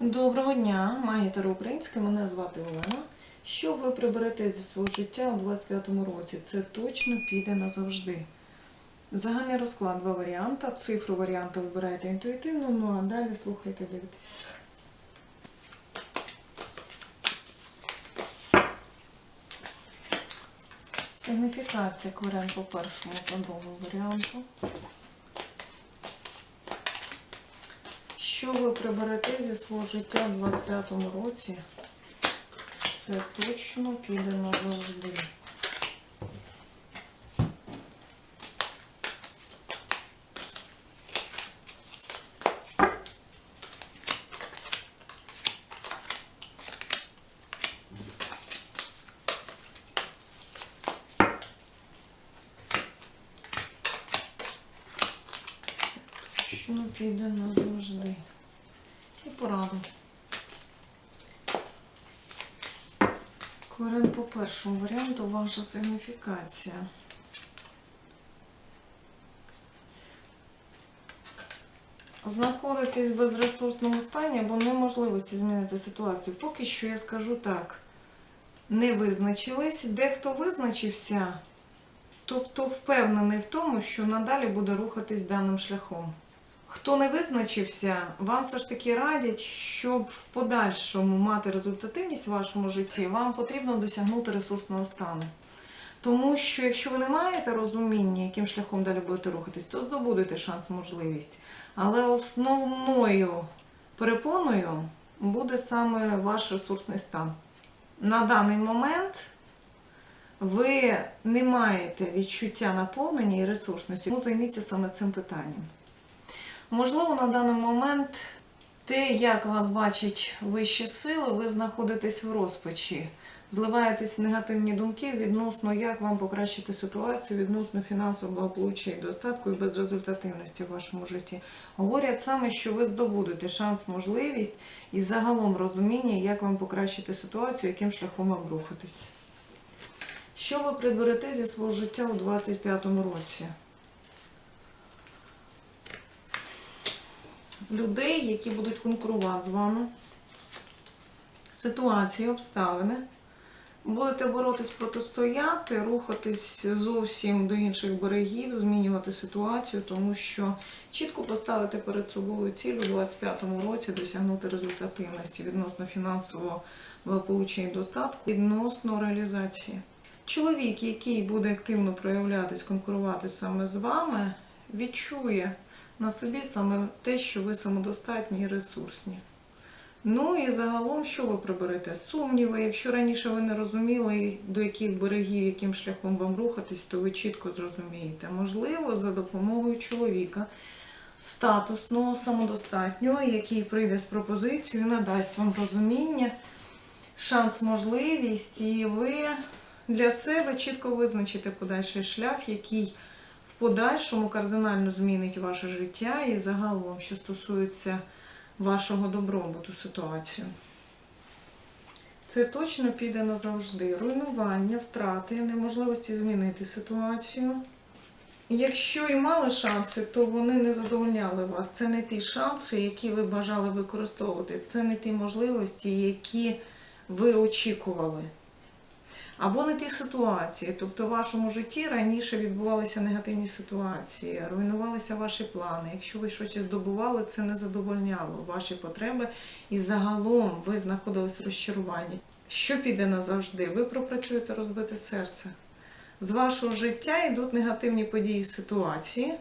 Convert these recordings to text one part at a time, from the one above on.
Доброго дня, магітер українська, мене звати Олена. Що ви приберете зі свого життя у 25-му році? Це точно піде назавжди. Загальний розклад два варіанти. Цифру варіанта вибираєте інтуїтивно, ну а далі слухайте, дивитесь. Сигніфікація кварен по першому та другому варіанту. Що ви приберете зі свого життя у 25-му році? Це точно піде назавжди. Піде назавжди. Пораду. Корен по першому варіанту ваша сигніфікація. Знаходитесь в безресурсному стані або неможливості змінити ситуацію. Поки що я скажу так. Не визначились, дехто визначився, тобто впевнений в тому, що надалі буде рухатись даним шляхом. Хто не визначився, вам все ж таки радять, щоб в подальшому мати результативність в вашому житті, вам потрібно досягнути ресурсного стану. Тому що якщо ви не маєте розуміння, яким шляхом далі будете рухатись, то здобудете шанс, можливість. Але основною перепоною буде саме ваш ресурсний стан. На даний момент ви не маєте відчуття наповнення і ресурсності, тому займіться саме цим питанням. Можливо, на даний момент те, як вас бачать вищі сили, ви знаходитесь в розпачі, зливаєтесь негативні думки відносно, як вам покращити ситуацію, відносно фінансового благополуччя і достатку і безрезультативності в вашому житті. Говорять саме, що ви здобудете шанс, можливість і загалом розуміння, як вам покращити ситуацію, яким шляхом вам рухатись. Що ви приберете зі свого життя у 25-му році? Людей, які будуть конкурувати з вами, ситуації, обставини. Будете боротись протистояти, рухатись зовсім до інших берегів, змінювати ситуацію, тому що чітко поставити перед собою ціль у 25-му році досягнути результативності відносно фінансового благополуччя і достатку, відносно реалізації. Чоловік, який буде активно проявлятись, конкурувати саме з вами, відчує на собі саме те, що ви самодостатні і ресурсні. Ну і загалом, що ви приберете? Сумніви. Якщо раніше ви не розуміли, до яких берегів, яким шляхом вам рухатись, то ви чітко зрозумієте. Можливо, за допомогою чоловіка статусного, самодостатнього, який прийде з пропозицією, надасть вам розуміння, шанс, можливість, і ви для себе чітко визначите подальший шлях, який подальшому кардинально змінить ваше життя і загалом, що стосується вашого добробуту ситуацію. Це точно піде назавжди. Руйнування, втрати, неможливості змінити ситуацію. Якщо і мали шанси, то вони не задовольняли вас. Це не ті шанси, які ви бажали використовувати. Це не ті можливості, які ви очікували. Або не ті ситуації. Тобто в вашому житті раніше відбувалися негативні ситуації, руйнувалися ваші плани. Якщо ви щось здобували, це не задовольняло ваші потреби, і загалом ви знаходились в розчаруванні. Що піде назавжди? Ви пропрацюєте розбите серце. З вашого життя йдуть негативні події ситуації,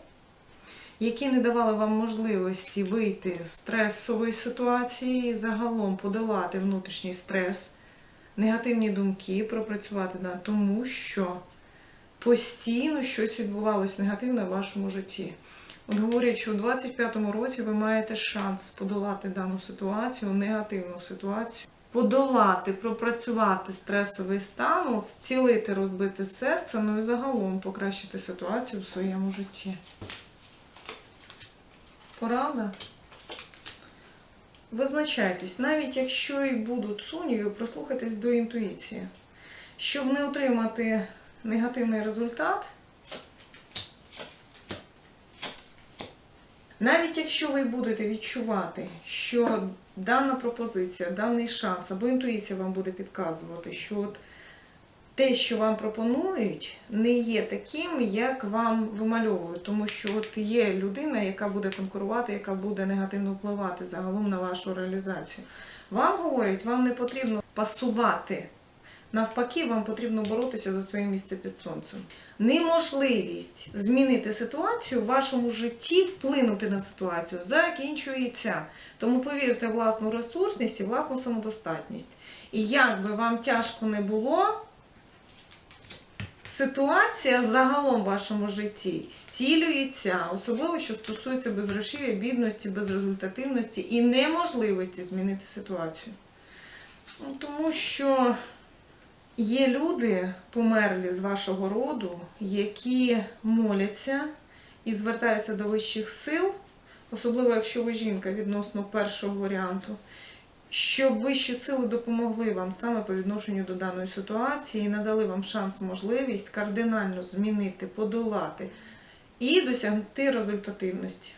які не давали вам можливості вийти з стресової ситуації і загалом подолати внутрішній стрес негативні думки, пропрацювати над тому, що постійно щось відбувалось негативне в вашому житті. От говорять, що у 25-му році ви маєте шанс подолати дану ситуацію, негативну ситуацію, подолати, пропрацювати стресовий стан, зцілити розбите серце, ну і загалом покращити ситуацію в своєму житті. Порада? Визначайтесь, навіть якщо і будуть сумніви, прислухайтесь до інтуїції. Щоб не отримати негативний результат, Навіть якщо ви будете відчувати, що дана пропозиція, даний шанс або інтуїція вам буде підказувати, що от те, що вам пропонують, не є таким, як вам вимальовують, тому що от є людина, яка буде конкурувати, яка буде негативно впливати загалом на вашу реалізацію. Вам говорять, вам не потрібно пасувати. Навпаки, вам потрібно боротися за своє місце під сонцем. Неможливість змінити ситуацію в вашому житті, вплинути на ситуацію, закінчується. Тому повірте власну ресурсність і власну самодостатність. І як би вам тяжко не було, ситуація загалом в вашому житті стілюється, особливо що стосується безгрошів'я, бідності, безрезультативності і неможливості змінити ситуацію. Ну, тому що є люди, померлі з вашого роду, які моляться і звертаються до вищих сил, особливо якщо ви жінка відносно першого варіанту, щоб вищі сили допомогли вам саме по відношенню до даної ситуації і надали вам шанс, можливість кардинально змінити, подолати і досягти результативності,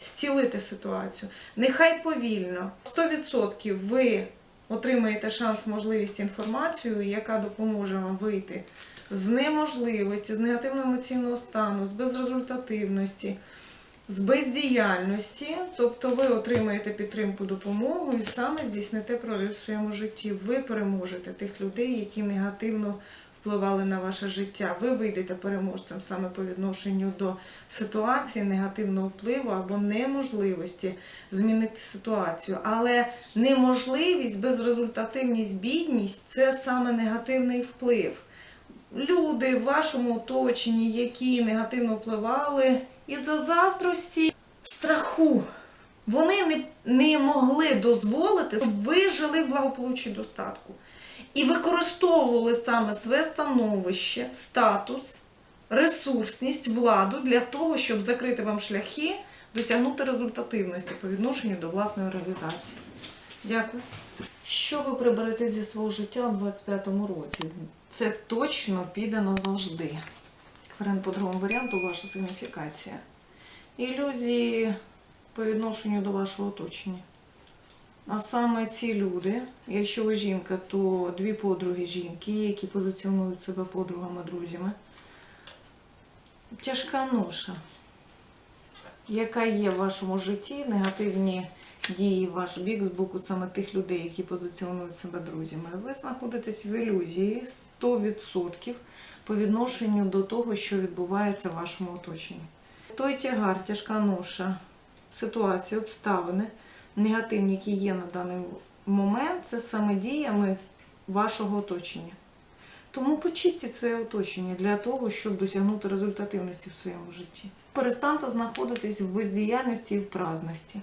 зцілити ситуацію. Нехай повільно, 100% ви отримаєте шанс, можливість інформацію, яка допоможе вам вийти з неможливості, з негативного емоційного стану, з безрезультативності, з бездіяльності. Тобто ви отримаєте підтримку, допомогу і саме здійсните прорив в своєму житті. Ви переможете тих людей, які негативно впливали на ваше життя. Ви вийдете переможцем саме по відношенню до ситуації негативного впливу або неможливості змінити ситуацію. Але неможливість, безрезультативність, бідність це саме негативний вплив. Люди в вашому оточенні, які негативно впливали, із-за заздрості, страху. Вони не, не могли дозволити, щоб ви жили в благополуччі достатку. І використовували саме своє становище, статус, ресурсність, владу для того, щоб закрити вам шляхи, досягнути результативності по відношенню до власної реалізації. Дякую. Що ви приберете зі свого життя у 25-му році? Це точно піде назавжди. Варіант по другому варіанту ваша сигніфікація. Ілюзії по відношенню до вашого оточення. А саме ці люди, якщо ви жінка, то дві подруги жінки, які позиціонують себе подругами, друзями. Тяжка ноша, яка є в вашому житті, негативні дії ваш бік з боку саме тих людей, які позиціонують себе друзями. Ви знаходитесь в ілюзії 100% по відношенню до того, що відбувається в вашому оточенні. Той тягар, тяжка ноша, ситуації, обставини негативні, які є на даний момент, це саме діями вашого оточення. Тому почистіть своє оточення для того, щоб досягнути результативності в своєму житті. Перестаньте знаходитись в бездіяльності і в праздності.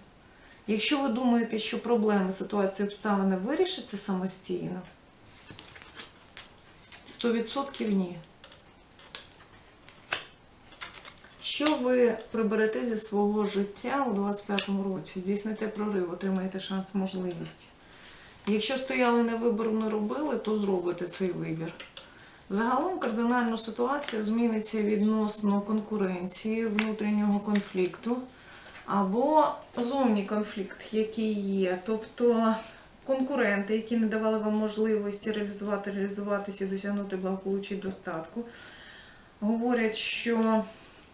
Якщо ви думаєте, що проблеми, ситуації, обставини вирішаться самостійно, 100% ні. Що ви приберете зі свого життя у 25-му році? Здійсните прорив, отримаєте шанс, можливість. Якщо стояли на вибору, не робили, то зробите цей вибір. Загалом кардинально ситуація зміниться відносно конкуренції, внутрішнього конфлікту або зовні конфлікт, який є. Тобто конкуренти, які не давали вам можливості реалізувати, реалізуватися і досягнути благополуччя і достатку, говорять, що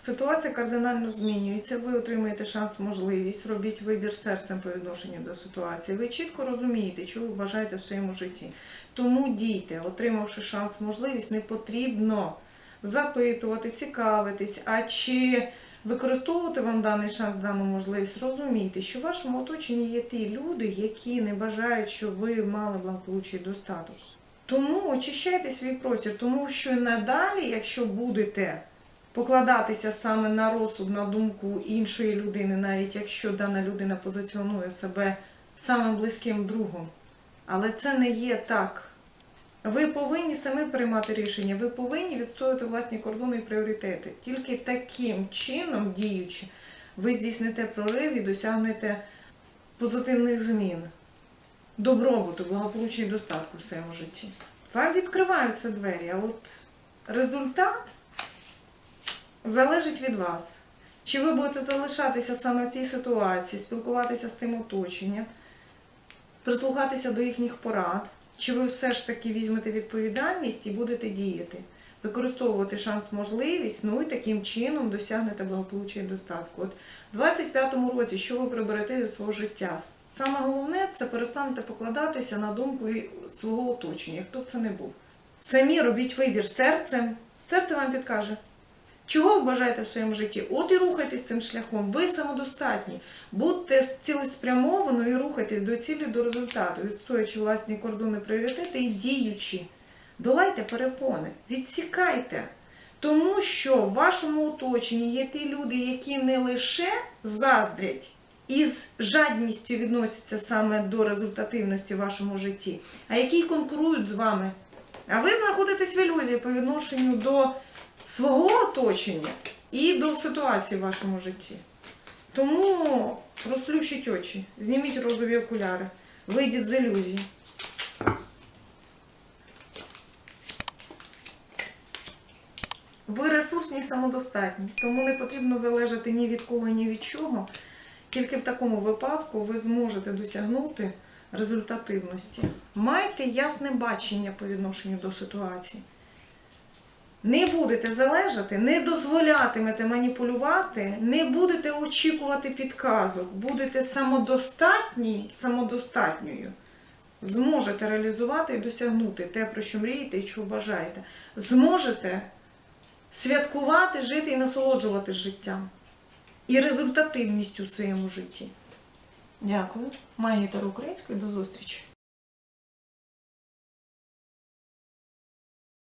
Ситуація кардинально змінюється. Ви отримаєте шанс, можливість, робіть вибір серцем по відношенню до ситуації. Ви чітко розумієте, що ви бажаєте в своєму житті. Тому дійте, отримавши шанс, можливість, не потрібно запитувати, цікавитись, а чи використовувати вам даний шанс, дану можливість, розумійте, що в вашому оточенні є ті люди, які не бажають, щоб ви мали благополуччя і достаток. Тому очищайте свій простір, тому що надалі, якщо будете покладатися саме на розсуд, на думку іншої людини, навіть якщо дана людина позиціонує себе самим близьким другом. Але це не є так. Ви повинні самі приймати рішення, ви повинні відстоювати власні кордони і пріоритети. Тільки таким чином, діючи, ви здійсните прорив і досягнете позитивних змін, добробуту, благополуччя і достатку в своєму житті. Вам відкриваються двері, а от результат залежить від вас. Чи ви будете залишатися саме в тій ситуації, спілкуватися з тим оточенням, прислухатися до їхніх порад, чи ви все ж таки візьмете відповідальність і будете діяти, використовувати шанс, можливість, ну і таким чином досягнете благополуччя і достатку. От в 25-му році, що ви приберете зі свого життя? Саме головне це перестанете покладатися на думку свого оточення, хто б це не був. Самі робіть вибір серцем, серце вам підкаже. Чого ви бажаєте в своєму житті? От і рухайтесь цим шляхом. Ви самодостатні. Будьте цілеспрямовано і рухайтесь до цілі, до результату, відстоюючи власні кордони, пріоритети і діючи. Долайте перепони, відсікайте. Тому що в вашому оточенні є ті люди, які не лише заздрять і з жадністю відносяться саме до результативності в вашому житті, а які конкурують з вами. А ви знаходитесь в ілюзії по відношенню до свого оточення і до ситуації в вашому житті. Тому розплющіть очі, зніміть розові окуляри, вийдіть з ілюзії. Ви ресурсні і самодостатні, тому не потрібно залежати ні від кого, ні від чого. Тільки в такому випадку ви зможете досягнути результативності. Майте ясне бачення по відношенню до ситуації. Не будете залежати, не дозволятимете маніпулювати, не будете очікувати підказок, будете самодостатні, самодостатньою. Зможете реалізувати і досягнути те, про що мрієте і чого бажаєте. Зможете святкувати, жити і насолоджуватись життям і результативністю в своєму житті. Дякую. Магія української. До зустрічі.